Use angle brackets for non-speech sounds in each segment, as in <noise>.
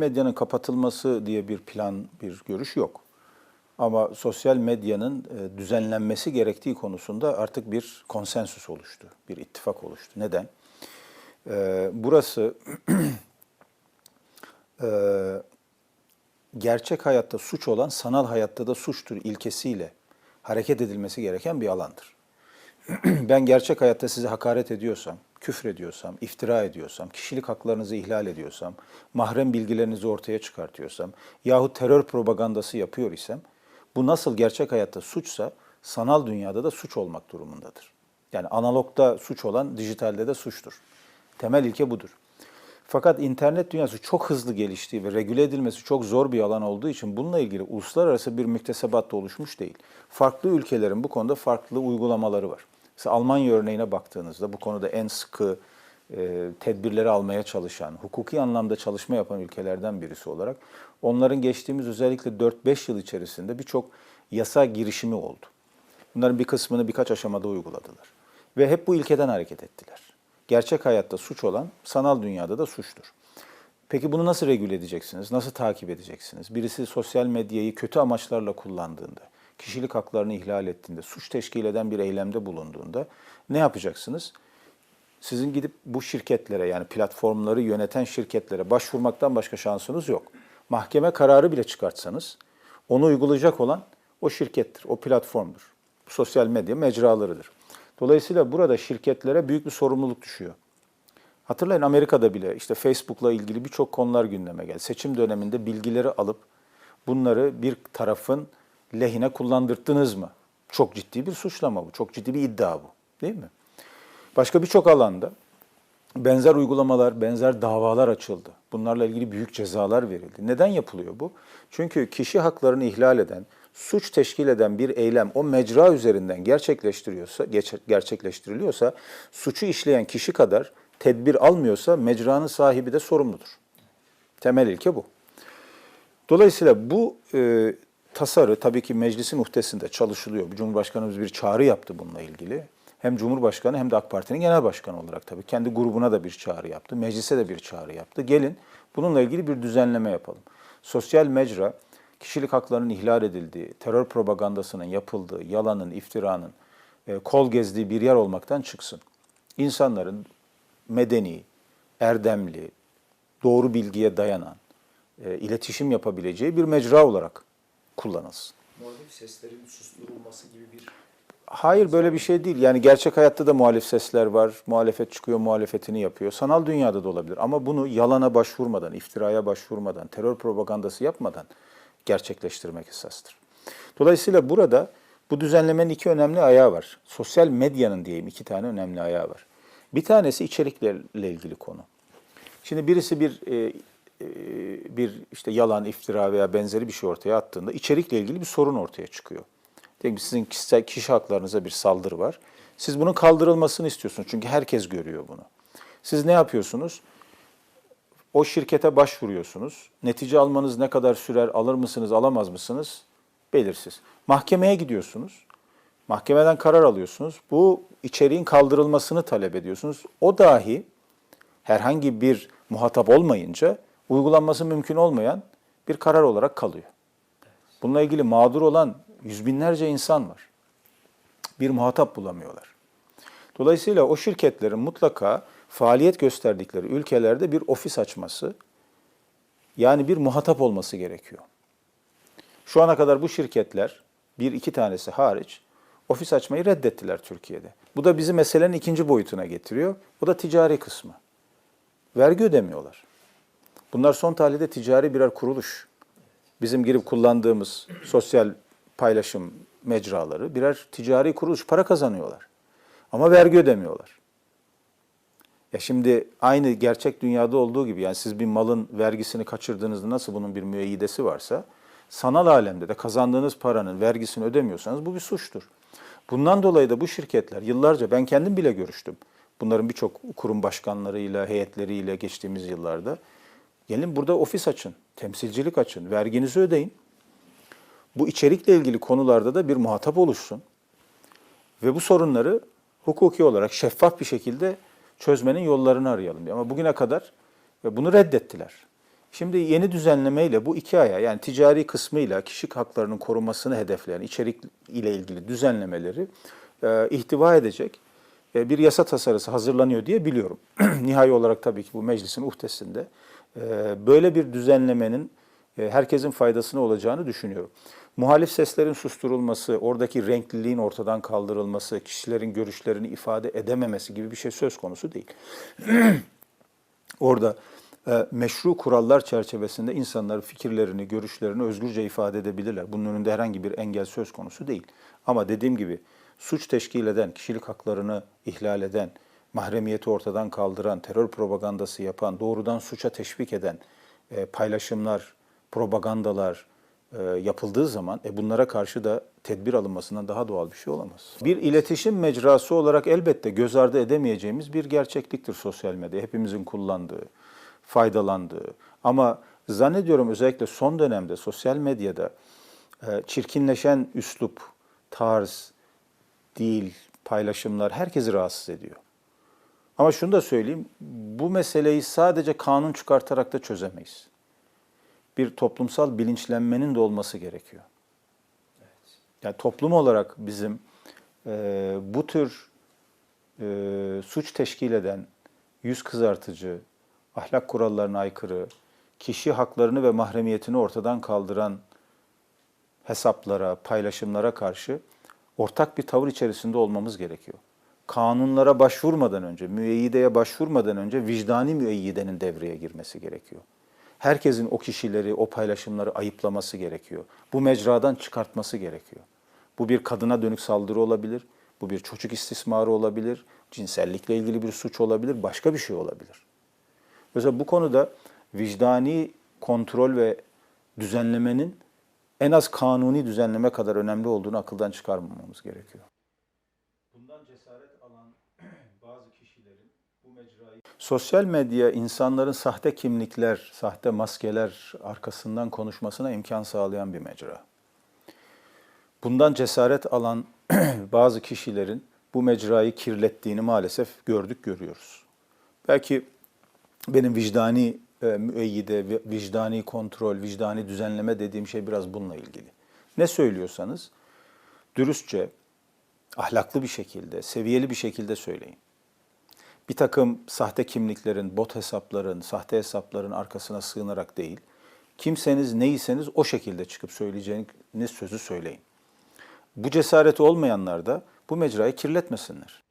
medyanın kapatılması diye bir plan, bir görüş yok. Ama sosyal medyanın e, düzenlenmesi gerektiği konusunda artık bir konsensüs oluştu, bir ittifak oluştu. Neden? E, Burası <clears throat> e, gerçek hayatta suç olan sanal hayatta da suçtur ilkesiyle hareket edilmesi gereken bir alandır. <clears throat> ben gerçek hayatta size hakaret ediyorsam, küfür ediyorsam, iftira ediyorsam, kişilik haklarınızı ihlal ediyorsam, mahrem bilgilerinizi ortaya çıkartıyorsam yahut terör propagandası yapıyor isem bu nasıl gerçek hayatta suçsa sanal dünyada da suç olmak durumundadır. Yani analogda suç olan dijitalde de suçtur. Temel ilke budur. Fakat internet dünyası çok hızlı geliştiği ve regüle edilmesi çok zor bir alan olduğu için bununla ilgili uluslararası bir müktesebat da oluşmuş değil. Farklı ülkelerin bu konuda farklı uygulamaları var. Mesela Almanya örneğine baktığınızda bu konuda en sıkı e, tedbirleri almaya çalışan, hukuki anlamda çalışma yapan ülkelerden birisi olarak onların geçtiğimiz özellikle 4-5 yıl içerisinde birçok yasa girişimi oldu. Bunların bir kısmını birkaç aşamada uyguladılar. Ve hep bu ilkeden hareket ettiler. Gerçek hayatta suç olan sanal dünyada da suçtur. Peki bunu nasıl regüle edeceksiniz? Nasıl takip edeceksiniz? Birisi sosyal medyayı kötü amaçlarla kullandığında, kişilik haklarını ihlal ettiğinde, suç teşkil eden bir eylemde bulunduğunda ne yapacaksınız? Sizin gidip bu şirketlere yani platformları yöneten şirketlere başvurmaktan başka şansınız yok. Mahkeme kararı bile çıkartsanız onu uygulayacak olan o şirkettir, o platformdur. Sosyal medya mecralarıdır. Dolayısıyla burada şirketlere büyük bir sorumluluk düşüyor. Hatırlayın Amerika'da bile işte Facebook'la ilgili birçok konular gündeme geldi. Seçim döneminde bilgileri alıp bunları bir tarafın lehine kullandırttınız mı? Çok ciddi bir suçlama bu, çok ciddi bir iddia bu değil mi? Başka birçok alanda benzer uygulamalar, benzer davalar açıldı. Bunlarla ilgili büyük cezalar verildi. Neden yapılıyor bu? Çünkü kişi haklarını ihlal eden, suç teşkil eden bir eylem o mecra üzerinden gerçekleştiriyorsa, gerçekleştiriliyorsa suçu işleyen kişi kadar tedbir almıyorsa mecranın sahibi de sorumludur. Temel ilke bu. Dolayısıyla bu e, tasarı tabii ki meclisin muhtesinde çalışılıyor. Cumhurbaşkanımız bir çağrı yaptı bununla ilgili. Hem Cumhurbaşkanı hem de AK Parti'nin genel başkanı olarak tabii kendi grubuna da bir çağrı yaptı. Meclise de bir çağrı yaptı. Gelin bununla ilgili bir düzenleme yapalım. Sosyal mecra kişilik haklarının ihlal edildiği, terör propagandasının yapıldığı, yalanın, iftiranın e, kol gezdiği bir yer olmaktan çıksın. İnsanların medeni, erdemli, doğru bilgiye dayanan, e, iletişim yapabileceği bir mecra olarak kullanılsın. muhalif seslerin susturulması gibi bir Hayır böyle bir şey değil. Yani gerçek hayatta da muhalif sesler var. Muhalefet çıkıyor, muhalefetini yapıyor. Sanal dünyada da olabilir. Ama bunu yalana başvurmadan, iftiraya başvurmadan, terör propagandası yapmadan gerçekleştirmek esastır. Dolayısıyla burada bu düzenlemenin iki önemli ayağı var. Sosyal medyanın diyeyim iki tane önemli ayağı var. Bir tanesi içeriklerle ilgili konu. Şimdi birisi bir e, bir işte yalan, iftira veya benzeri bir şey ortaya attığında içerikle ilgili bir sorun ortaya çıkıyor. Diyelim ki sizin kişisel kişi haklarınıza bir saldırı var. Siz bunun kaldırılmasını istiyorsunuz çünkü herkes görüyor bunu. Siz ne yapıyorsunuz? O şirkete başvuruyorsunuz. Netice almanız ne kadar sürer, alır mısınız, alamaz mısınız? Belirsiz. Mahkemeye gidiyorsunuz. Mahkemeden karar alıyorsunuz. Bu içeriğin kaldırılmasını talep ediyorsunuz. O dahi herhangi bir muhatap olmayınca uygulanması mümkün olmayan bir karar olarak kalıyor. Bununla ilgili mağdur olan yüz binlerce insan var. Bir muhatap bulamıyorlar. Dolayısıyla o şirketlerin mutlaka faaliyet gösterdikleri ülkelerde bir ofis açması, yani bir muhatap olması gerekiyor. Şu ana kadar bu şirketler, bir iki tanesi hariç, ofis açmayı reddettiler Türkiye'de. Bu da bizi meselenin ikinci boyutuna getiriyor. Bu da ticari kısmı. Vergi ödemiyorlar. Bunlar son tahlilde ticari birer kuruluş. Bizim girip kullandığımız sosyal paylaşım mecraları birer ticari kuruluş, para kazanıyorlar. Ama vergi ödemiyorlar. Ya şimdi aynı gerçek dünyada olduğu gibi yani siz bir malın vergisini kaçırdığınızda nasıl bunun bir müeyyidesi varsa sanal alemde de kazandığınız paranın vergisini ödemiyorsanız bu bir suçtur. Bundan dolayı da bu şirketler yıllarca ben kendim bile görüştüm. Bunların birçok kurum başkanlarıyla, heyetleriyle geçtiğimiz yıllarda. Gelin burada ofis açın, temsilcilik açın, verginizi ödeyin. Bu içerikle ilgili konularda da bir muhatap oluşsun. Ve bu sorunları hukuki olarak şeffaf bir şekilde çözmenin yollarını arayalım. Ama bugüne kadar ve bunu reddettiler. Şimdi yeni düzenlemeyle bu iki aya yani ticari kısmıyla kişi haklarının korunmasını hedefleyen içerik ile ilgili düzenlemeleri e, ihtiva edecek e, bir yasa tasarısı hazırlanıyor diye biliyorum. <clears throat> Nihai olarak tabii ki bu meclisin uhdesinde. E, böyle bir düzenlemenin e, herkesin faydasına olacağını düşünüyorum. Muhalif seslerin susturulması, oradaki renkliliğin ortadan kaldırılması, kişilerin görüşlerini ifade edememesi gibi bir şey söz konusu değil. <clears throat> Orada e, meşru kurallar çerçevesinde insanlar fikirlerini, görüşlerini özgürce ifade edebilirler. Bunun önünde herhangi bir engel söz konusu değil. Ama dediğim gibi suç teşkil eden, kişilik haklarını ihlal eden, mahremiyeti ortadan kaldıran, terör propagandası yapan, doğrudan suça teşvik eden e, paylaşımlar, propagandalar e, yapıldığı zaman e, bunlara karşı da tedbir alınmasından daha doğal bir şey olamaz. Bir iletişim mecrası olarak elbette göz ardı edemeyeceğimiz bir gerçekliktir sosyal medya. Hepimizin kullandığı, faydalandığı. Ama zannediyorum özellikle son dönemde sosyal medyada e, çirkinleşen üslup, tarz, dil, paylaşımlar herkesi rahatsız ediyor. Ama şunu da söyleyeyim, bu meseleyi sadece kanun çıkartarak da çözemeyiz. Bir toplumsal bilinçlenmenin de olması gerekiyor. Yani toplum olarak bizim e, bu tür e, suç teşkil eden, yüz kızartıcı, ahlak kurallarına aykırı, kişi haklarını ve mahremiyetini ortadan kaldıran hesaplara, paylaşımlara karşı ortak bir tavır içerisinde olmamız gerekiyor. Kanunlara başvurmadan önce, müeyyideye başvurmadan önce vicdani müeyyidenin devreye girmesi gerekiyor. Herkesin o kişileri, o paylaşımları ayıplaması gerekiyor. Bu mecradan çıkartması gerekiyor. Bu bir kadına dönük saldırı olabilir, bu bir çocuk istismarı olabilir, cinsellikle ilgili bir suç olabilir, başka bir şey olabilir. Mesela bu konuda vicdani kontrol ve düzenlemenin en az kanuni düzenleme kadar önemli olduğunu akıldan çıkarmamamız gerekiyor. Bundan cesaret alan bazı kişilerin bu mecrayı... Sosyal medya insanların sahte kimlikler, sahte maskeler arkasından konuşmasına imkan sağlayan bir mecra. Bundan cesaret alan <clears throat> bazı kişilerin bu mecrayı kirlettiğini maalesef gördük, görüyoruz. Belki benim vicdani e, müeyyide, vi- vicdani kontrol, vicdani düzenleme dediğim şey biraz bununla ilgili. Ne söylüyorsanız dürüstçe, ahlaklı bir şekilde, seviyeli bir şekilde söyleyin. Bir takım sahte kimliklerin, bot hesapların, sahte hesapların arkasına sığınarak değil, kimseniz neyseniz o şekilde çıkıp söyleyeceğiniz sözü söyleyin. Bu cesareti olmayanlar da bu mecrayı kirletmesinler.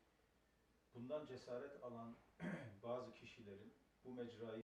Bundan cesaret alan <clears throat> bazı kişilerin bu mecrayı